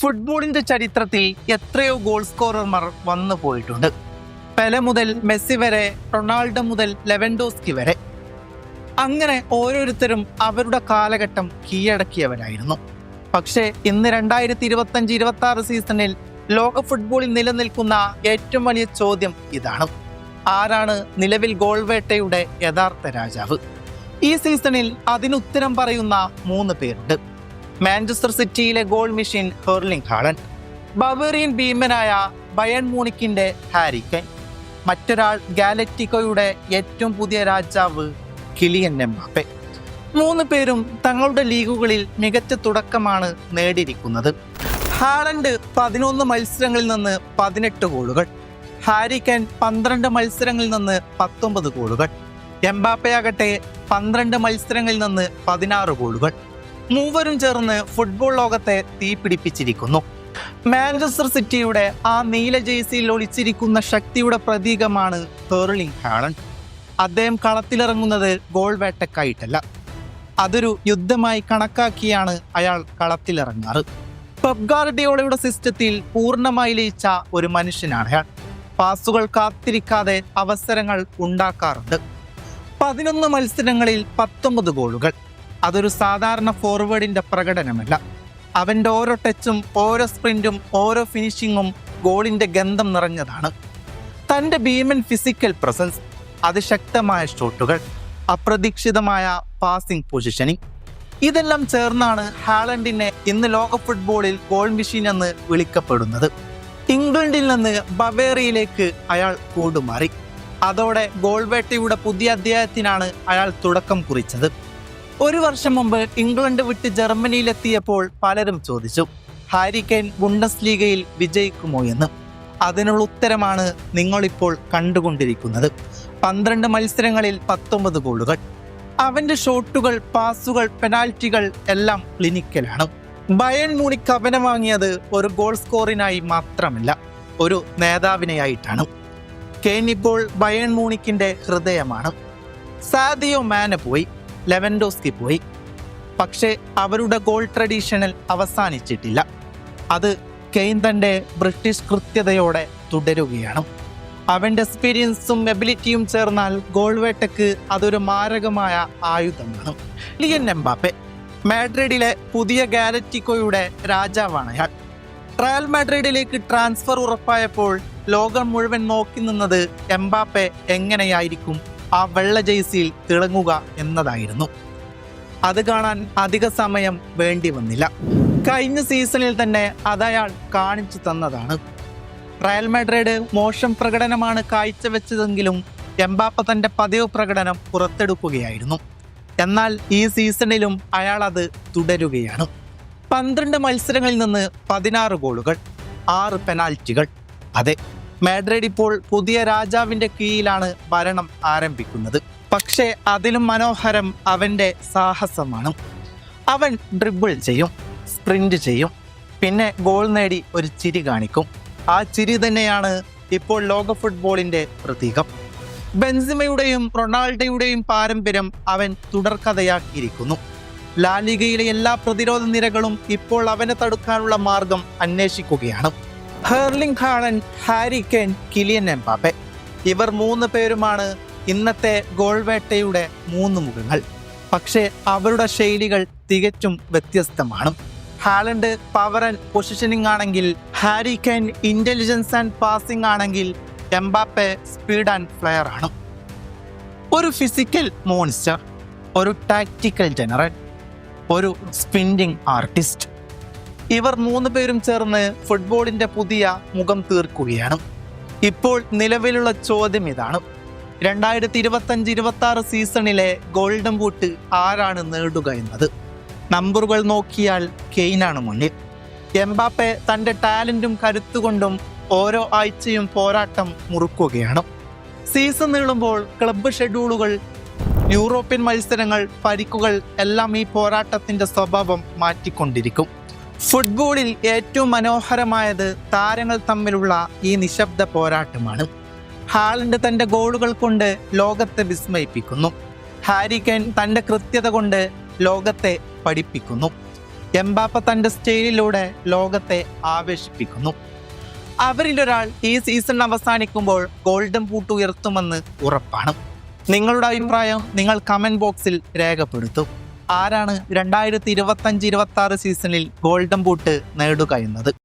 ഫുട്ബോളിന്റെ ചരിത്രത്തിൽ എത്രയോ ഗോൾ സ്കോറർമാർ വന്നു പോയിട്ടുണ്ട്. പെല മുതൽ മെസ്സി വരെ റൊണാൾഡോ മുതൽ ലെവൻഡോസ്കി വരെ. അങ്ങനെ ഓരോരുത്തരും അവരുടെ കാലഘട്ടം കീഴടക്കിയവരായിരുന്നു. പക്ഷേ ഇന്ന് രണ്ടായിരത്തി ഇരുപത്തഞ്ച് ഇരുപത്തി ആറ് സീസണിൽ ലോക ഫുട്ബോളിൽ നിലനിൽക്കുന്ന ഏറ്റവും വലിയ ചോദ്യം ഇതാണ്. ആരാണ് നിലവിൽ ഗോൾ വേട്ടയുടെ യഥാർത്ഥ രാജാവ്? ഈ സീസണിൽ അതിനുത്തരം പറയുന്ന മൂന്ന് പേരുണ്ട്. മാഞ്ചസ്റ്റർ സിറ്റിയിലെ goal machine Erling Haaland Bavarian ഭീമനായ Bayern മൂണിക്കിന്റെ ഹാരിക്കൻ മറ്റൊരാൾ ഗാലറ്റിക്കോയുടെ ഏറ്റവും പുതിയ രാജാവ് കിലിയൻ എംബാപ്പെ. മൂന്ന് പേരും തങ്ങളുടെ ലീഗുകളിൽ മികച്ച തുടക്കമാണ് നേടിയിരിക്കുന്നത്. ഹാളണ്ട് പതിനൊന്ന് മത്സരങ്ങളിൽ നിന്ന് പതിനെട്ട് ഗോളുകൾ ഹാരി ഹാരിക്കൻ പന്ത്രണ്ട് മത്സരങ്ങളിൽ നിന്ന് പത്തൊമ്പത് ഗോളുകൾ എംബാപ്പയാകട്ടെ പന്ത്രണ്ട് മത്സരങ്ങളിൽ നിന്ന് പതിനാറ് ഗോളുകൾ. മൂവരും ചേർന്ന് ഫുട്ബോൾ ലോകത്തെ തീപിടിപ്പിച്ചിരിക്കുന്നു. മാഞ്ചസ്റ്റർ സിറ്റിയുടെ ആ നീല ജേഴ്സിയിൽ ഒളിച്ചിരിക്കുന്ന ശക്തിയുടെ പ്രതീകമാണ് തേർലിംഗ് ഹാളൻ അദ്ദേഹം കളത്തിലിറങ്ങുന്നത് ഗോൾ വേട്ടക്കായിട്ടല്ല. അതൊരു യുദ്ധമായി കണക്കാക്കിയാണ് അയാൾ കളത്തിലിറങ്ങാറ്. പെപ് ഗാർഡിയോളയുടെ സിസ്റ്റത്തിൽ പൂർണമായി ലയിച്ച ഒരു മനുഷ്യനാണ് അയാൾ. പാസുകൾ കാത്തിരിക്കാതെ അവസരങ്ങൾ ഉണ്ടാക്കാറുണ്ട്. പതിനൊന്ന് മത്സരങ്ങളിൽ പത്തൊമ്പത് ഗോളുകൾ അതൊരു സാധാരണ ഫോർവേഡിന്റെ പ്രകടനമല്ല. അവന്റെ ഓരോ ടച്ചും ഓരോ സ്പ്രിന്റും ഓരോ ഫിനിഷിങ്ങും ഗോളിന്റെ ഗന്ധം നിറഞ്ഞതാണ്. തന്റെ ഭീമൻ ഫിസിക്കൽ പ്രസൻസ് അതിശക്തമായ ഷോട്ടുകൾ അപ്രതീക്ഷിതമായ പാസിംഗ് പൊസിഷനിങ് ഇതെല്ലാം ചേർന്നാണ് ഹാലൻഡിനെ ഇന്ന് ലോക ഫുട്ബോളിൽ ഗോൾ മെഷീൻ എന്ന് വിളിക്കപ്പെടുന്നത്. ഇംഗ്ലണ്ടിൽ നിന്ന് ബവേറിയയിലേക്ക് അയാൾ കൂടുമാറി. അതോടെ ഗോൾവേട്ടയുടെ പുതിയ അധ്യായത്തിനാണ് അയാൾ തുടക്കം കുറിച്ചത്. ഒരു വർഷം മുമ്പ് ഇംഗ്ലണ്ട് വിട്ട് ജർമ്മനിയിലെത്തിയപ്പോൾ പലരും ചോദിച്ചു ഹാരിക്കെയിൻ ബുണ്ടസ് ലീഗയിൽ വിജയിക്കുമോ എന്ന്? അതിനുള്ള ഉത്തരമാണ് നിങ്ങളിപ്പോൾ കണ്ടുകൊണ്ടിരിക്കുന്നത്. പന്ത്രണ്ട് മത്സരങ്ങളിൽ പത്തൊമ്പത് ഗോളുകൾ. അവന്റെ ഷോട്ടുകൾ പാസുകൾ പെനാൽറ്റികൾ എല്ലാം ക്ലിനിക്കലാണ്. ബയൺ മൂണിക്ക് അവനെ വാങ്ങിയത് ഒരു ഗോൾ സ്കോറിനായി മാത്രമല്ല ഒരു നേതാവിനെയായിട്ടാണ്. കെയിൻ ഇപ്പോൾ ബയൺ മൂണിക്കിന്റെ ഹൃദയമാണ്. സാദിയോ മാന പോയി. ലെവൻഡോസ്കി പോയി. പക്ഷേ അവരുടെ ഗോൾ ട്രഡീഷണൽ അവസാനിച്ചിട്ടില്ല. അത് കെയ്ൻ തന്റെ ബ്രിട്ടീഷ് കൃത്യതയോടെ തുടരുകയാണ്. അവന്റെ എക്സ്പീരിയൻസും എബിലിറ്റിയും ചേർന്നാൽ ഗോൾ വേട്ടയ്ക്ക് അതൊരു മാരകമായ ആയുധമാണ്. ലിയൻ എംബാപ്പെ മാഡ്രിഡിലെ പുതിയ ഗാലറ്റിക്കോയുടെ രാജാവാണ് അയാൾ. ട്രയൽ മാഡ്രിഡിലേക്ക് ട്രാൻസ്ഫർ ഉറപ്പായപ്പോൾ ലോകം മുഴുവൻ നോക്കി നിന്നത് എംബാപ്പെ എങ്ങനെയായിരിക്കും ആ വെള്ള ജേഴ്സിയിൽ തിളങ്ങുക എന്നതായിരുന്നു. അത് കാണാൻ അധിക സമയം വേണ്ടി വന്നില്ല. കഴിഞ്ഞ സീസണിൽ തന്നെ അതയാൾ കാണിച്ചു തന്നതാണ്. റയൽ മാഡ്രിഡ് മോശം പ്രകടനമാണ് കാഴ്ചവെച്ചതെങ്കിലും എംബാപ്പ തന്റെ പതിവ് പ്രകടനം പുറത്തെടുക്കുകയായിരുന്നു. എന്നാൽ ഈ സീസണിലും അയാൾ അത് തുടരുകയാണ്. പന്ത്രണ്ട് മത്സരങ്ങളിൽ നിന്ന് പതിനാറ് ഗോളുകൾ ആറ് പെനാൽറ്റികൾ. അതെ മാഡ്രിഡ് ഇപ്പോൾ പുതിയ രാജാവിന്റെ കീഴിലാണ് ഭരണം ആരംഭിക്കുന്നത്. പക്ഷേ അതിലും മനോഹരം അവന്റെ സാഹസമാണ്. അവൻ ഡ്രിബിൾ ചെയ്യും സ്പ്രിന്റ് ചെയ്യും പിന്നെ ഗോൾ നേടി ഒരു ചിരി കാണിക്കും. ആ ചിരി തന്നെയാണ് ഇപ്പോൾ ലോക ഫുട്ബോളിന്റെ പ്രതീകം. ബെൻസിമയുടെയും റൊണാൾഡോയുടെയും പാരമ്പര്യം അവൻ തുടർക്കഥയാക്കിയിരിക്കുന്നു. ലാലിഗയിലെ എല്ലാ പ്രതിരോധ നിരകളും ഇപ്പോൾ അവനെ തടുക്കാനുള്ള മാർഗം അന്വേഷിക്കുകയാണ്. Erling Haaland Harry Kane Kylian Mbappe. ഇവർ മൂന്ന് പേരുമാണ് ഇന്നത്തെ ഗോൾവേട്ടയുടെ മൂന്ന് മുഖങ്ങൾ. പക്ഷേ അവരുടെ ശൈലികൾ തികച്ചും വ്യത്യസ്തമാണ്. ഹാലൻഡ് പവർ ആൻഡ് പൊസിഷനിങ് ആണെങ്കിൽ Harry Kane intelligence and passing ആണെങ്കിൽ എംബാപ്പെ സ്പീഡ് ആൻഡ് ഫ്ലെയർ ആണ്. ഒരു ഫിസിക്കൽ മോൺസ്റ്റർ ഒരു ടാക്റ്റിക്കൽ ജനറൽ ഒരു സ്പിൻഡിങ് ആർട്ടിസ്റ്റ് ഇവർ മൂന്ന് പേരും ചേർന്ന് ഫുട്ബോളിന്റെ പുതിയ മുഖം തീർക്കുകയാണ്. ഇപ്പോൾ നിലവിലുള്ള ചോദ്യം ഇതാണ്. രണ്ടായിരത്തി ഇരുപത്തഞ്ച് ഇരുപത്തി ആറ് സീസണിലെ ഗോൾഡൻ ബൂട്ട് ആരാണ് നേടുക എന്നത്? നമ്പറുകൾ നോക്കിയാൽ കെയ്നാണ് മുന്നിൽ. എംബാപ്പെ തന്റെ ടാലന്റും കരുത്തുകൊണ്ടും ഓരോ ആഴ്ചയും പോരാട്ടം മുറുക്കുകയാണ്. സീസൺ നീളുമ്പോൾ ക്ലബ്ബ് ഷെഡ്യൂളുകൾ യൂറോപ്യൻ മത്സരങ്ങൾ പരിക്കുകൾ എല്ലാം ഈ പോരാട്ടത്തിന്റെ സ്വഭാവം മാറ്റിക്കൊണ്ടിരിക്കും. ഫുട്ബോളിൽ ഏറ്റവും മനോഹരമായത് താരങ്ങൾ തമ്മിലുള്ള ഈ നിശബ്ദ പോരാട്ടമാണ്. ഹാളണ്ട് തന്റെ ഗോളുകൾ കൊണ്ട് ലോകത്തെ വിസ്മയിപ്പിക്കുന്നു. ഹാരിക്കൻ തന്റെ കൃത്യത കൊണ്ട് ലോകത്തെ പഠിപ്പിക്കുന്നു. എംബാപ്പ തന്റെ സ്റ്റൈലിലൂടെ ലോകത്തെ ആവേശിപ്പിക്കുന്നു. അവരിലൊരാൾ ഈ സീസൺ അവസാനിക്കുമ്പോൾ ഗോൾഡൻ ബൂട്ട് ഉയർത്തുമെന്ന് ഉറപ്പാണ്. നിങ്ങളുടെ അഭിപ്രായം നിങ്ങൾ കമന്റ് ബോക്സിൽ രേഖപ്പെടുത്തൂ. ആരാണ് രണ്ടായിരത്തി ഇരുപത്തഞ്ച് ഇരുപത്തി ആറ് സീസണിൽ ഗോൾഡൻ ബൂട്ട് നേടുക എന്നത്